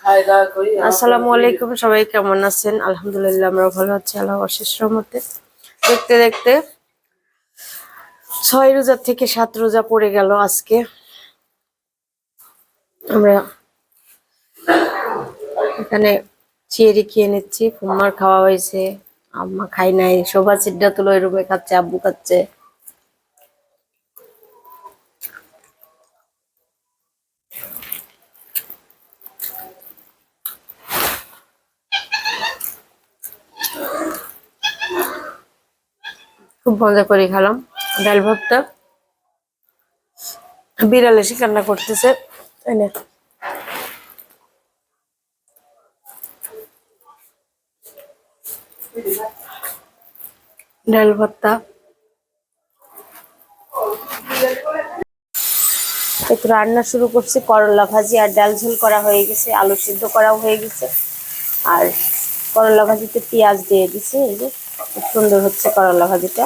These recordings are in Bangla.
খাই দাওয়া করি আসসালামু আলাইকুম সবাই কেমন আছেন? আলহামদুলিল্লাহ আমরা ভালো আছি আল্লাহ অশেষ রহমতে। দেখতে দেখতে ছয় রোজা থেকে সাত রোজা পড়ে গেল আজকে। আমরা এখানে চিয়েরি খেয়ে নিচ্ছি ফুম্মার খাওয়া হয়েছে আম্মা খাই নাই শোভা সিড্ডা তুলো রুমে খাচ্ছে আব্বু খাচ্ছে। খুব মজা করে খেলাম। ডাল ভাতটা বিড়াল এসে কান্না করতেছে এনে ডাল ভর্তা। একটু রান্না শুরু করছি, করলা ভাজি আর ডাল ঝোল করা হয়ে গেছে, আলু সিদ্ধ করাও হয়ে গেছে। আর করলা ভাজিতে পেঁয়াজ দিয়ে দিছে, এই যে। খুব সুন্দর হচ্ছে করলা ভাজিটা।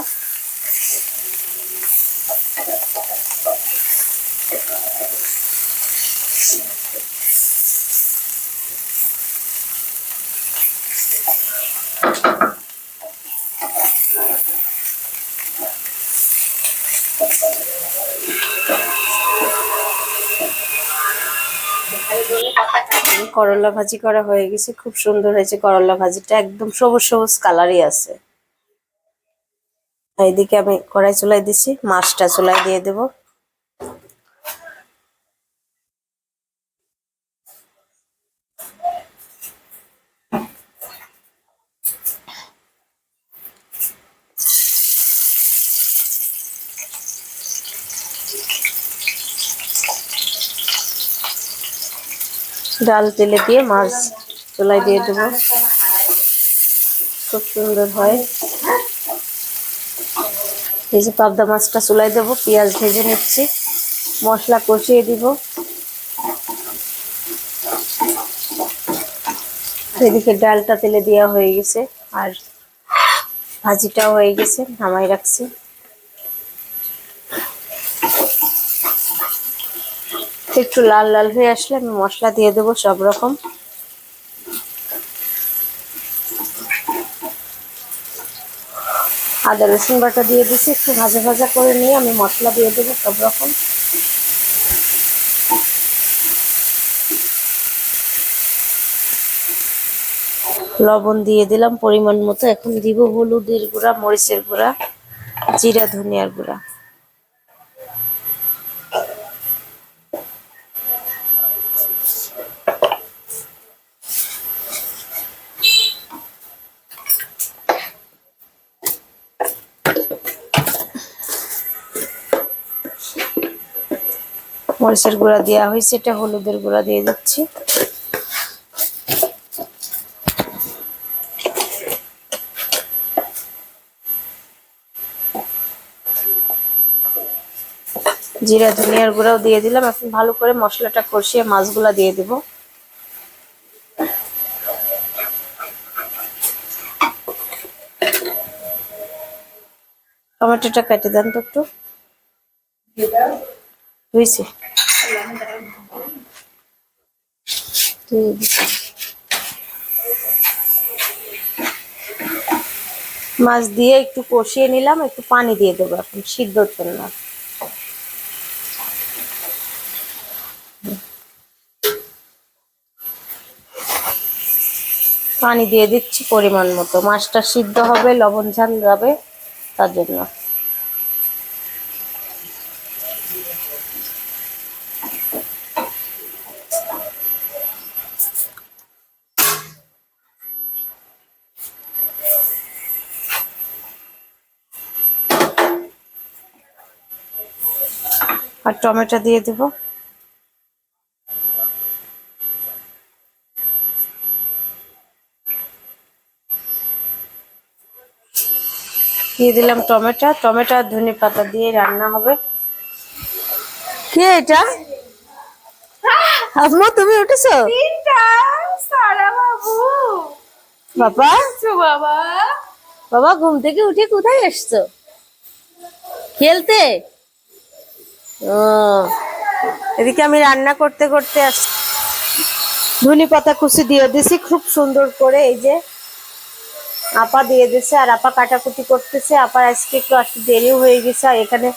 করলা ভাজি করা হয়ে গেছে, খুব সুন্দর হয়েছে করলা ভাজিটা, একদম সবুজ সবুজ কালারই আছে। এইদিকে আমি কড়াই চুলাই দিছি, মাছটা চুলাই দিয়ে দেব। ডাল তেলে দিয়ে মাছ চুলাই দিয়ে দেবো। খুব সুন্দর হয়। এই যে পাবদা মাছটা চুলাই দেবো, পেঁয়াজ ভেজে নিচ্ছি। মশলা কষিয়ে দিব। এদিকে ডালটা তেলে দেওয়া হয়ে গেছে, আর ভাজিটাও হয়ে গেছে, নামাই রাখছি। একটু লাল লাল হয়ে আসলে আমি মশলা দিয়ে দেবো সব রকম। আদা, রসুন বাটা দিয়ে দিচ্ছি একটু ভাজা ভাজা করে নিয়ে আমি মশলা দিয়ে দেবো সব রকম। লবণ দিয়ে দিলাম পরিমাণ মতো, এখন দিব হলুদের গুঁড়া, মরিচের গুঁড়া, জিরা, ধনিয়ার গুঁড়া। মরিচের গুঁড়া দেওয়া হয়েছে, এটা হলুদের গুঁড়া দিয়ে দিচ্ছি। জিরা, ধনিয়ার গুঁড়াও দিয়ে দিলাম। এখন ভালো করে মশলাটা কষিয়ে মাছগুলা দিয়ে দেব। টমেটোটা কেটে দেন তো একটু। হয়েছে মাছ দিয়ে একটু কষিয়ে নিলাম, একটু পানি দিয়ে দেবো এখন, সিদ্ধর জন্য। পানি দিয়ে দিচ্ছি পরিমাণ মতো। মাছটা সিদ্ধ হবে, লবণ ঝাল যাবে তার জন্য আর টমেটো দিয়ে দেবো। দিয়ে দিলাম টমেটো। টমেটো আর ধনে পাতা দিয়ে রান্না হবে। কে এটা? আম্মু তুমি উঠেছো? তিনটা সারা বাবু। বাবা? বাবা। বাবা ঘুম থেকে উঠে কোথায় এসছো? খেলতে? এদিকে আমি রান্না করতে করতে আস ধনে পাতা কুচি দিয়ে দিছি খুব সুন্দর করে এই যে আপা দিয়ে দিছে আর আপা কাটাকুটি করতেছে। আপার আজকে একটু আসতে দেরি হয়ে গেছে আর এখানে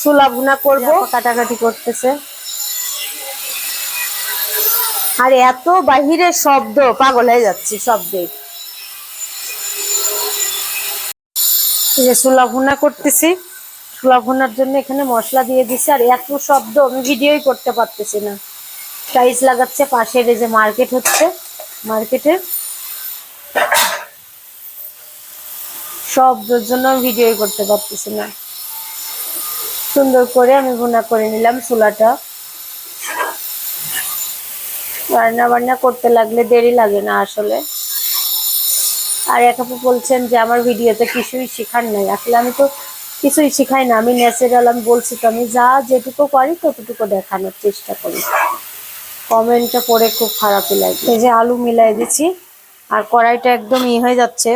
চুলা ভুনা করব। কাটাকাটি করতেছে। আর এত বাহিরের শব্দ পাগল হয়ে যাচ্ছি শব্দে। চুলা ভুনা করতেছি। ভুনার জন্য এখানে মশলা দিয়ে দিছি, আর এত শব্দ আমি ভিডিওই করতে পারতেছি না। টাইলস লাগাচ্ছে, পাশের এই যে মার্কেট হচ্ছে, মার্কেটে। শব্দের জন্য ভিডিওই করতে পারতেছি না। সুন্দর করে আমি ভুনা করে নিলাম চুলাটা। রান্না বান্না করতে লাগলে দেরি লাগে না আসলে। আর এক বলছেন যে আমার ভিডিওতে কিছুই শেখার নাই। আসলে আমি তো কিছুই শিখাই না। আমি ন্যাচারাল আমি বলছি তো, আমি যা যেটুকু পারি ততটুকু দেখানোর চেষ্টা করি। কমেন্টটা পড়ে খুব খারাপই লাগে এই যে আলু মিলাই দিচ্ছি, আর কড়াইটা একদম ই হয়ে যাচ্ছে।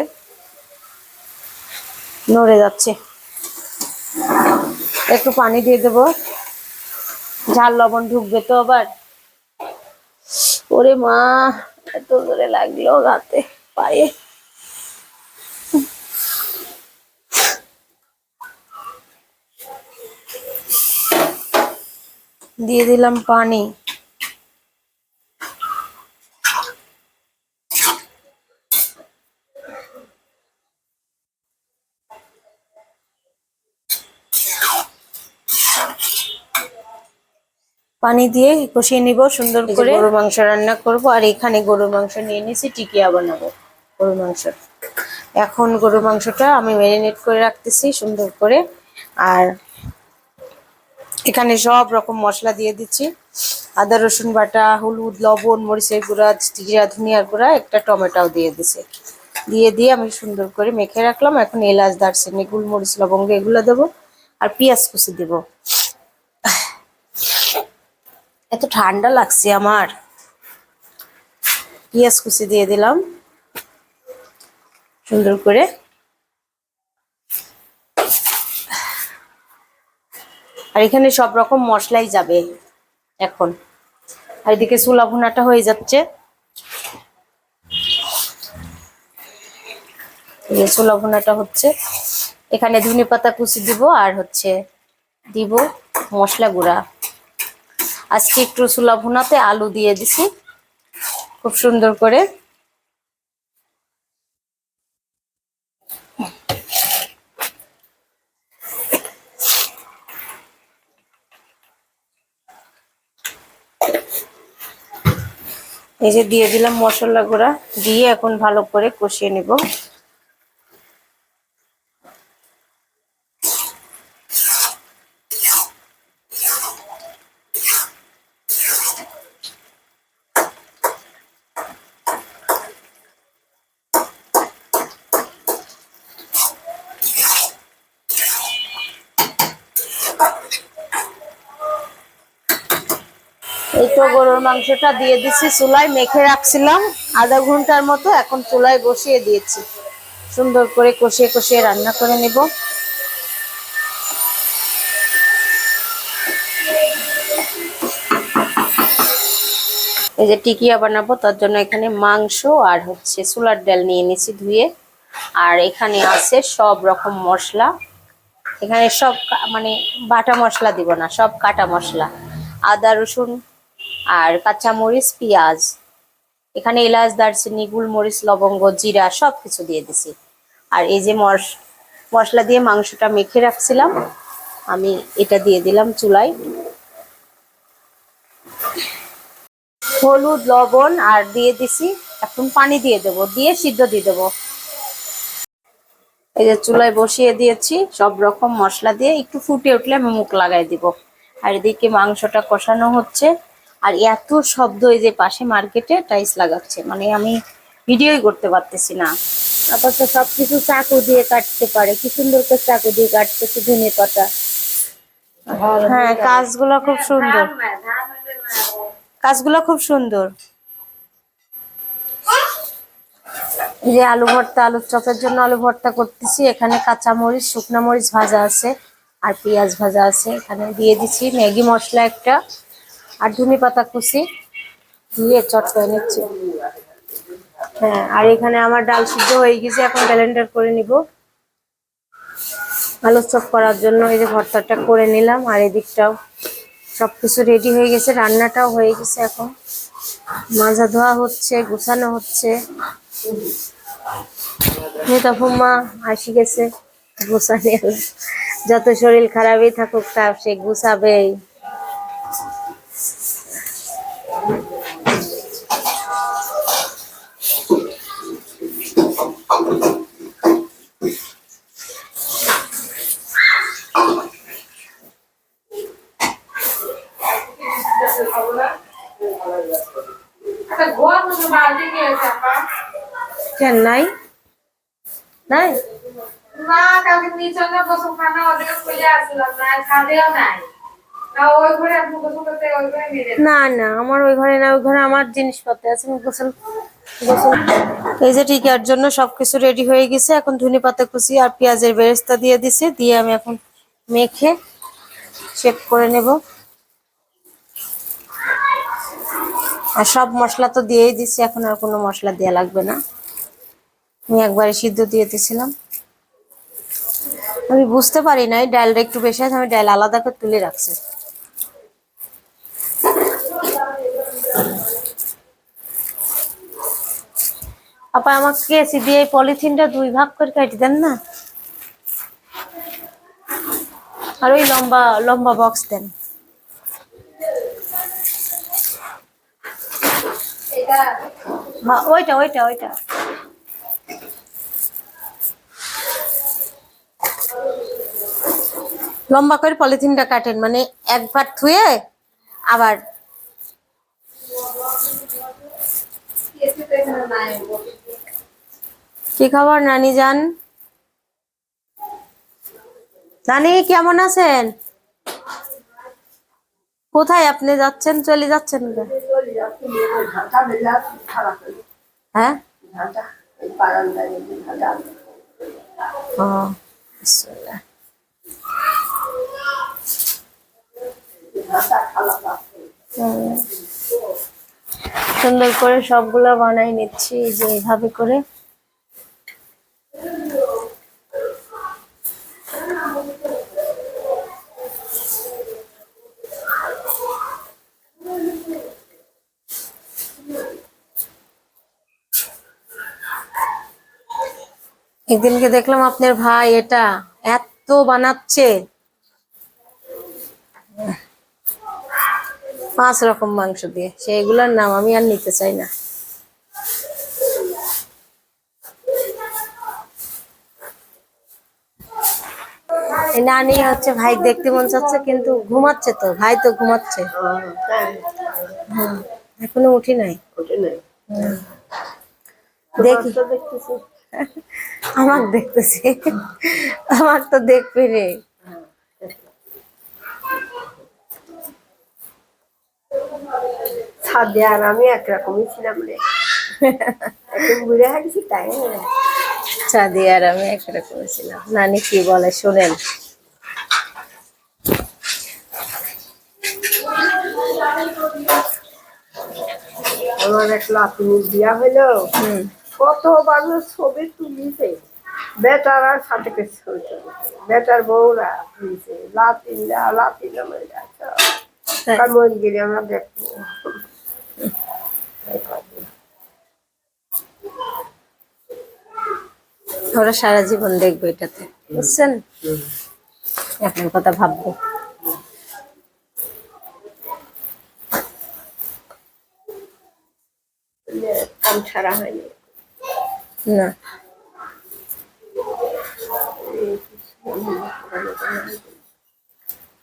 নড়ে যাচ্ছে। একটু পানি দিয়ে দেবো। ঝাল লবণ ঢুকবে তো আবার। ওরে মা, এত জোরে লাগল গাতে পায়ে। দিয়ে দিলাম পানি। পানি দিয়ে কষিয়ে নিব সুন্দর করে। গরুর মাংস রান্না করব আর এখানে গরুর মাংস নিয়ে নিয়েছি টিকিয়া বানাবো গরুর মাংস। এখন গরুর মাংসটা আমি ম্যারিনেট করে রাখতেছি সুন্দর করে। আর এখানে সব রকম মশলা দিয়ে দিচ্ছি। আদা, রসুন বাটা, হলুদ, লবণ, মরিচের গুঁড়া, জিরা, ধনিয়ার গুঁড়া, একটা টমেটোও দিয়ে দিছে। দিয়ে দিয়ে আমি সুন্দর করে মেখে রাখলাম। এখন এলাচ, দারচিনি, গুলমরিচ, লবঙ্গ এগুলো দেবো আর পেঁয়াজ কুচি দেবো। এত ঠান্ডা লাগছে আমার। পেঁয়াজ কুচি দিয়ে দিলাম। সুন্দর করে আর এখানে সব রকম মশলাই যাবে এখন। আর এদিকে চুলা ভুনাটা হয়ে যাচ্ছে। চুলা ভুনাটা হচ্ছে। এখানে ধনে পাতা কুচি দিব আর হচ্ছে দিব মশলা গুঁড়া। আজকে একটু চুলা ভুনাতে আলু দিয়ে দিছি। খুব সুন্দর করে। এই যে দিয়ে দিলাম মশলা গুঁড়া দিয়ে এখন ভালো করে কষিয়ে নিব। এই তো গরুর মাংসটা দিয়ে দিছি। চুলায় মেখে রাখছিলাম। আধা ঘণ্টার মতো এখন চুলায় বসিয়ে দিয়েছি। সুন্দর করে কষিয়ে কষিয়ে রান্না করে নেব। এই যে টিকিয়া বানাবো, তার জন্য এখানে মাংস আর হচ্ছে চুলার ডাল নিয়ে নিয়েছি ধুয়ে। আর এখানে আছে সব রকম মশলা। এখানে সব মানে বাটা মশলা দিব না, সব কাটা মশলা। আদা, রসুন আর কাঁচামরিচ, পেঁয়াজ, এখানে এলাচ, দারচিনি, গুলমরিচ, লবঙ্গ, জিরা সব কিছু দিয়ে দিছি। আর এই যে মশ, মশলা দিয়ে মাংসটা মেখে রাখছিলাম, আমি এটা দিয়ে দিলাম চুলায়। হলুদ, লবণ, আর দিয়ে দিছি, এখন পানি দিয়ে দেবো, দিয়ে সিদ্ধ দিয়ে দেবো। এই যে চুলায় বসিয়ে দিয়েছি, সব রকম মশলা দিয়ে একটু ফুটে উঠলে আমি মুখ লাগাই দিব। আর এদিকে মাংসটা কষানো হচ্ছে। আর এত শব্দ এই যে পাশে মার্কেটে টাইস লাগাচ্ছে মানে আমি ভিডিওই করতে পারতেছি না। আপাতত সবকিছু চাকু দিয়ে কাটতে পারে, কি সুন্দর করে চাকু দিয়ে কাটতেছে ধনে পাতা। হ্যাঁ কাজগুলো খুব সুন্দর। কাজগুলো খুব সুন্দর। যে আলু ভর্তা, আলুর চপের জন্য আলু ভর্তা করতেছি। এখানে কাঁচা মরিচ শুকনা মরিচ ভাজা আছে, আর পেঁয়াজ ভাজা আছে। এখানে দিয়ে দিচ্ছি ম্যাগি মশলা একটা। আর ধনে পাতা কুচি দিয়ে চট করে নিচ্ছি। হ্যাঁ আর এখানে আমার ডাল সিদ্ধ হয়ে গেছে, এখন ব্যালেন্ডার করে নিব। আলু চপ করার জন্য এই যে ভর্তাটা করে নিলাম, আর এদিকটাও সব কিছু রেডি হয়ে গেছে, রান্নাটাও হয়ে গেছে এখন। মাজা ধোয়া হচ্ছে, গুছানো হচ্ছে। মেয়েটা ফুম্মা আসি গেছে গুছানি যত শরীর খারাপই থাকুক, তা সে গুছাবেই একটা ঘর মতো বালতি নিয়েছে আপা কেন নাই? নাই? না কালকে নিচে না গোসল খানা ওদের খুলে আসলাম না খাদেও নাই। না না না আমার ওই ঘরে না ওই ঘরে আমার জিনিসপত্র আছে গোসল গোসল এই যে টিকার জন্য সবকিছু রেডি হয়ে গেছে এখন ধনে পাতা কুচি আর পেঁয়াজের বেরেস্তা দিয়ে দিছে দিয়ে আমি এখন মেখে শেপ করে নেব। আর সব মশলা তো দিয়েই দিছি এখন আর কোনো মশলা দেওয়া লাগবে না। আমি একবারে সিদ্ধ দিয়ে দিয়েছিলাম। আমি বুঝতে পারি নাই, ডালটা একটু বেশি আছে, আমি ডাল আলাদা করে তুলে রাখছি। আপা, আমাকে কেসি দিয়ে পলিথিনটা দুই ভাগ করে কেটে দেন না? আর ওই লম্বা লম্বা বক্স দেন। ওইটা ওইটা ওইটা। লম্বা করে পলিথিনটা কাটেন মানে একবার ধুয়ে আবার কি খবর নানি যান নানি কেমন আছেন? কোথায় আপনি যাচ্ছেন? চলে যাচ্ছেন? হ্যাঁ? ও সুন্দর করে সবগুলো বানাই নিচ্ছি যে এইভাবে করে। একদিনকে দেখলাম আপনার ভাই এটা এত বানাচ্ছে। পাঁচ রকম মাংস দিয়ে সেইগুলোর নাম আমি আর নিতে চাই না। নানি হচ্ছে ভাই দেখতে মন চাচ্ছে কিন্তু ঘুমাচ্ছে তো ভাই তো ঘুমাচ্ছে। এখনও উঠি নাই। দেখি। আমার দেখতেছি। আমার তো দেখবে রে। আর আমি একরকমই ছিলাম রে। এখন বুড়ে হাঁটছি তাই চাঁদি আর আমি একরকম ছিলাম। নানি কি বলে শোনেন। আমার এক লাতিনি বিয়া হইল হুম। কত বাজে ছবি তুলিছে। বেটার আর সাথে কে ছবি তুলেছে। বেটার বউরা তুলিছে। লাতিনা মরে গেলে আমরা দেখব। ওরা সারা জীবন দেখবে এটাতে বুঝছেন? আপনার কথা ভাববো। কাম ছাড়া হয়নি। না।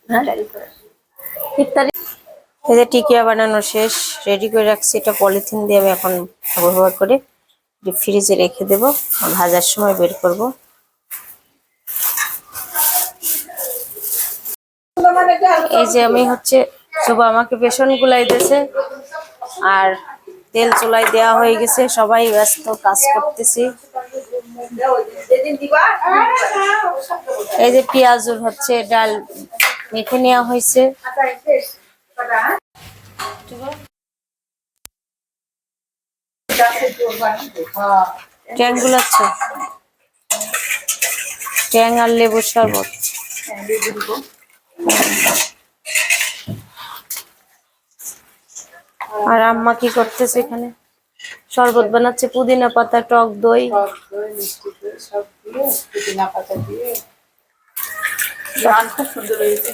হ্যাঁ? ইফতারি এই যে টিকিয়া বানানো শেষ রেডি করে রাখছি এটা পলিথিন দিয়ে আমি এখন ব্যবহার করে ফ্রিজে রেখে দেব। ভাজার সময় বের করব। এই যে আমি হচ্ছে, শুভ আমাকে বেসন গুলাই দিয়েছে আর তেল চুলাই দেওয়া হয়ে গেছে। সবাই ব্যস্ত কাজ করতেছি। এই যে পেঁয়াজুর হচ্ছে ডাল মেখে নেওয়া হয়েছে। ট্যাংগুলো আছে। ট্যাং আর লেবুর শরবত। আর আম্মা কি করতেছে এখানে? শরবত বানাচ্ছে পুদিনা পাতা টক দই। পুদিনা পাতা দিয়ে। খুব সুন্দর হয়েছে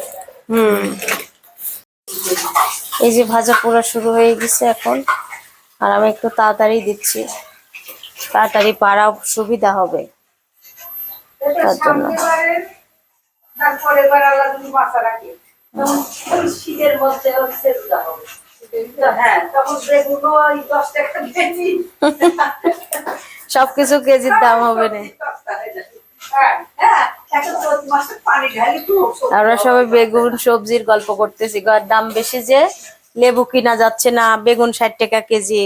হুম। এই যে ভাজা পোড়া শুরু হয়ে গেছে এখন। আর আমি একটু তাড়াতাড়ি দিচ্ছি। তাড়াতাড়ি পাড়া সুবিধা হবে। তার জন্য। শীতের মধ্যে হচ্ছে সবকিছু কেজির দাম হবে না। আমরা সবাই বেগুন সবজির গল্প করতেছি। দাম বেশি যে, লেবু কিনা যাচ্ছে না, বেগুন ষাট টাকা কেজি।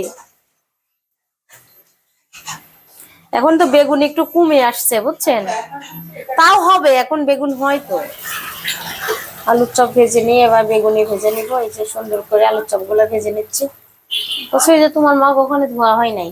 এখন তো বেগুন একটু কমে আসছে, বুঝছেন? তাও হবে, এখন বেগুন হয় তো। আলুর চপ ভেজে নিয়ে এবার বেগুনি ভেজে নিব, এই যে সুন্দর করে আলুর চপগুলো ভেজে নিচ্ছি। তোমার মা ওখানে ধোয়া হয় নাই?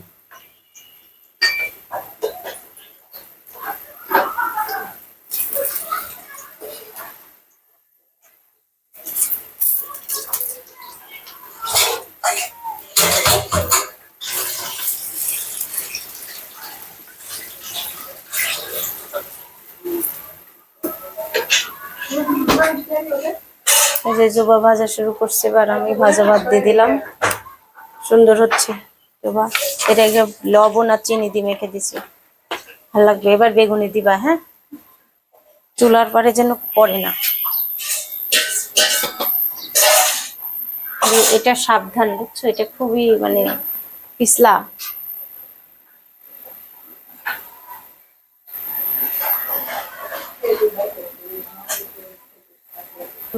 জোবা ভাজা শুরু করছে, এবার আমি ভাজা ভাত দিয়ে দিলাম। সুন্দর হচ্ছে জোবা। এটা লবণ আর চিনি দিয়ে মেখে দিছি। ভালো লাগবে। এবার বেগুনি দিবা হ্যাঁ? চুলার পরে যেন পড়ে না। এটা সাবধান, বুঝছ? এটা খুবই মানে পিছলা।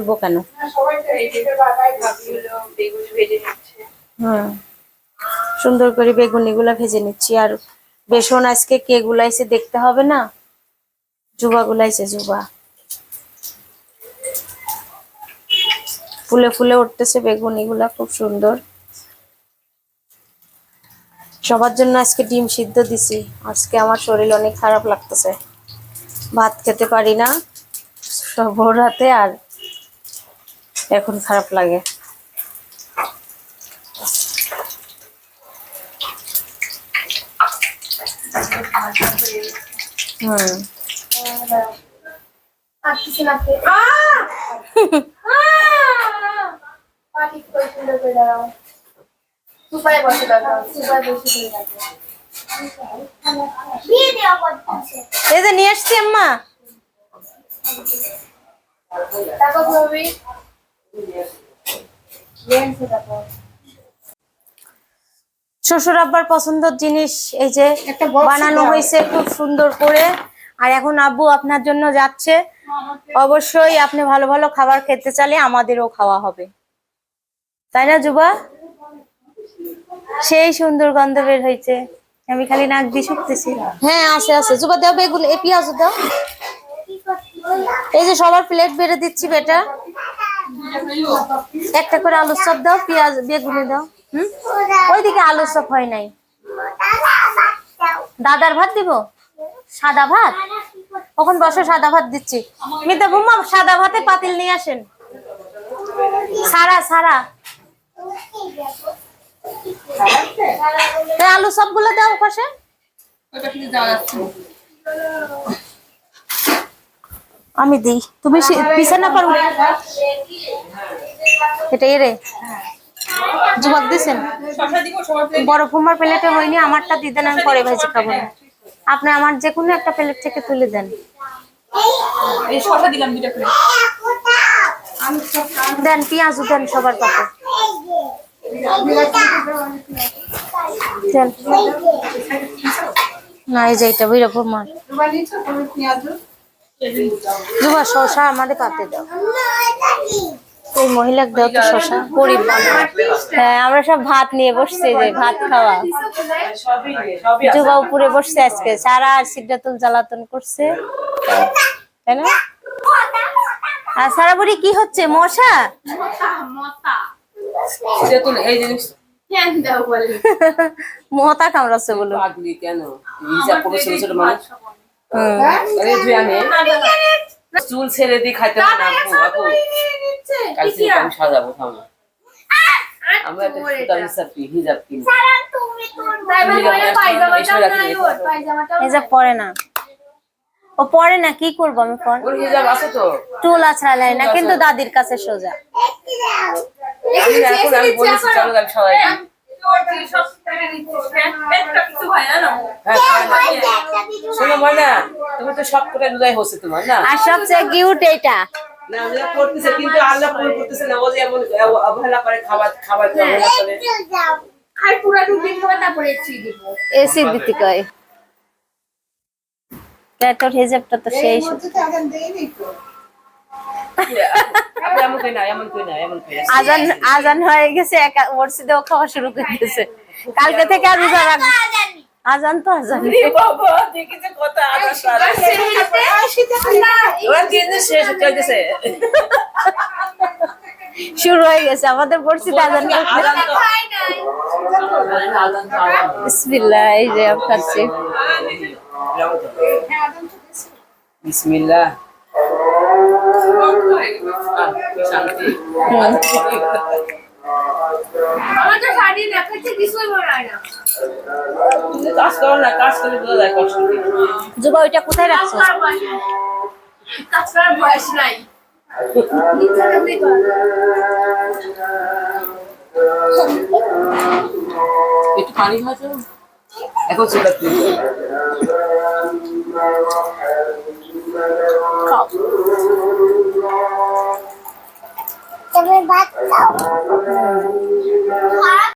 তুলবো কেন? হুম। সুন্দর করে বেগুনি গুলা ভেজে নিচ্ছি। আর বেসন আজকে কে গুলাইছে দেখতে হবে না? জুবা গুলাইছে জুবা। ফুলে ফুলে উঠতেছে বেগুনি গুলা খুব সুন্দর। সবার জন্য আজকে ডিম সিদ্ধ দিছি। আজকে আমার শরীর অনেক খারাপ লাগতেছে। ভাত খেতে পারি না। সব ভোর রাতে আর এখন খারাপ লাগে। হুম। এই যে নিয়ে আসছি আম্মা। শ্বশুর আব্বার পছন্দের জিনিস এই যে বানানো হয়েছে খুব সুন্দর করে। আর এখন আব্বু আপনার জন্য যাচ্ছে। অবশ্যই আপনি ভালো ভালো খাবার খেতে চাইলে আমাদেরও খাওয়া হবে। তাই না যুবা? সেই সুন্দর গন্ধ বের হয়েছে। আমি খালি নাক দিয়ে শুকতেছি। হ্যাঁ আছে আছে। যুবা দাও বেগুন এ পেঁয়াজ দাও। এই যে সবার প্লেট বেড়ে দিচ্ছি বেটা। একটা করে আলুর চপ দাও, পেঁয়াজ, বেগুনি দাও, হুম? ওইদিকে আলুর চপ হয় নাই। দাদার ভাত দিব? সাদা ভাত? কখন বসে সাদা ভাত দিচ্ছি। মিতা বুম্মা সাদা ভাতে পাতিল নিয়ে আসেন। সারা সারা। আলু সবগুলো দাও পাশে ওটা কিন্তু যাওয়া যাচ্ছে না। আমি দিই। তুমি সে- বিছানা পারো? এটা এরে যুবক দিছেন বড় ফুমার প্লেটে হয়নি আমারটা দিয়ে দেন আমি পরে ভেজে খাব না। আপনি আমার যে কোনো একটা প্লেট থেকে তুলে দেন। দেন পেঁয়াজও দেন সবার পাতে না এই যে এটা বুঝা ফুমার। দুবার শশা আমাদের পাতে দাও। এই মহিলাকে দাও তো শশা গরিব হ্যাঁ আমরা সব ভাত নিয়ে বসছি যে ভাত খাওয়া। সবই সবই যুবা উপরে বসছে আজকে। সারা সিদ্ধাতুল জ্বালাতন করছে। তাই না? আর সারা বুড়ি কি হচ্ছে? মশা? মহতা কামড়াচ্ছে বলো কেন? চুল ছেড়ে দিয়ে খাইতে আমি সাজাবো থামো। আমরা একটা সুতার হিসাব হিজাব পরে না। ও পরে না কি করব আমি চুল না কিন্তু দাদির কাছে সোজা। আমি না এখন আমি বলেছি চলো আমি সবাই দিই। হ্যাঁ খাই না। শোনো ময়না তুমি তো সব করে দুদাই হচ্ছে তোমার না? আর সবচেয়ে কিউট এটা। না ওরা করতেছে কিন্তু আল্লাহ কবুল করতেছে না। ও যে এমন অবহেলা করে খাবার খাবার অবহেলা করে। আর পুরা ঢুকিয়ে দেবো তারপরে ছিঁড়ে দেবো। এসি দিতে কয় তা তোর হিজাবটা তো সেই আজান আজান হয়ে গেছে একা মসজিদেও খাওয়া শুরু করে দিয়েছে। কালকে থেকে আর রোজা রাখব। আজান তো আজান হয়ে শুরু হয়ে গেছে আমাদের মসজিদে আজান তো আজান তো বিসমিল্লাহ এই যে বিসমিল্লাহ। আমার তো শাড়ি দেখাচ্ছে কিছুই মনে হয় না কাজ করো না কাজ করলে বোঝা যায় কষ্ট কি। ওইটা কোথায় রাখছো কাজ করার বয়স নাই। একটু পানি খাওয়া এখন সেটা তবে ভাত খাও